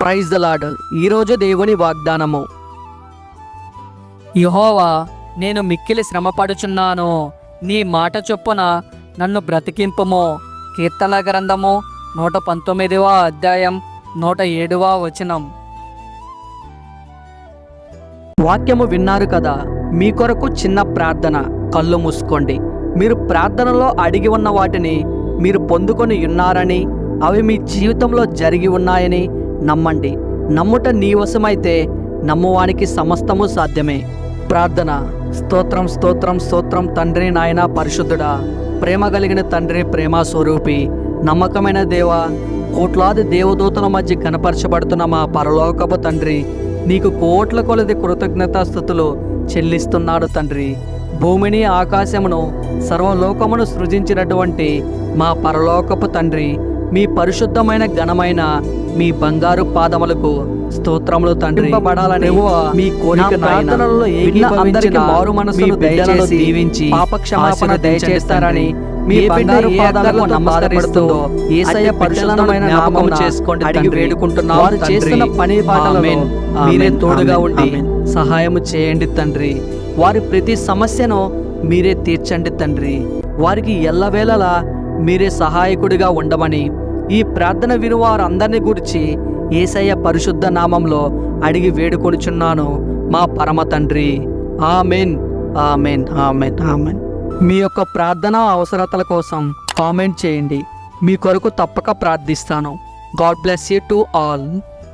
Praise the lord ఈరోజు దేవుని వాగ్దానము. యహోవా నేను మిక్కిలి శ్రమపడుచున్నాను. నీ మాట చొప్పున నన్ను బ్రతికింపము. కీర్తన గ్రంథము నూట పంతొమ్మిదివ అధ్యాయం నూట ఏడవ వచనం. వాక్యము విన్నారు కదా మీ కొరకు చిన్న ప్రార్థన. కళ్ళు మూసుకోండి. మీరు ప్రార్థనలో అడిగి ఉన్న వాటిని మీరు పొందుకొని ఉన్నారని అవి మీ జీవితంలో జరిగి ఉన్నాయని నమ్మండి. నమ్ముట నీవశమైతే నమ్మువానికి సమస్తము సాధ్యమే. ప్రార్థన. స్తోత్రం స్తోత్రం స్తోత్రం తండ్రి నాయన పరిశుద్ధుడా. ప్రేమ కలిగిన తండ్రి ప్రేమ స్వరూపి. నమ్మకమైన దేవ కోట్లాది దేవదూతల మధ్య కనపరచబడుతున్న మా పరలోకపు తండ్రి నీకు కోట్ల కొలది కృతజ్ఞతాస్థుతులు చెల్లిస్తున్నాడు తండ్రి. భూమిని ఆకాశమును సర్వలోకమును సృజించినటువంటి మా పరలోకపు తండ్రి మీ పరిశుద్ధమైన ఘనమైన మీ బంగారు పాదములకు స్తోత్రములు తండ్రి. మీ కోరిక ప్రార్థనలలో అందరికి మారు మనసును దయచేసి దీవించి పాపక్షమాపణ దయచేస్తారని మీ బంగారు పాదాలకు నమస్కరిస్తుందో ఏసయ్య పరిశుద్ధమైన నామం చేసుకోండి అడిగి వేడుకుంటున్నా వారు చేస్తున్న పని పాటలను మీరే తోడుగా ఉండి సహాయము చేయండి తండ్రి. వారి ప్రతి సమస్యను మీరే తీర్చండి తండ్రి. వారికి ఎల్లవేళలా మీరే సహాయకుడిగా ఉండమని ఈ ప్రార్థన విను వారందరిని గురించి ఏసయ్య పరిశుద్ధ నామంలో అడిగి వేడుకొనిచున్నాను మా పరమ తండ్రి. ఆమెన్. ఆమెన్. ఆమెన్. ఆమెన్. మీ యొక్క ప్రార్థన అవసరతల కోసం కామెంట్ చేయండి. మీ కొరకు తప్పక ప్రార్థిస్తాను. God bless you to all.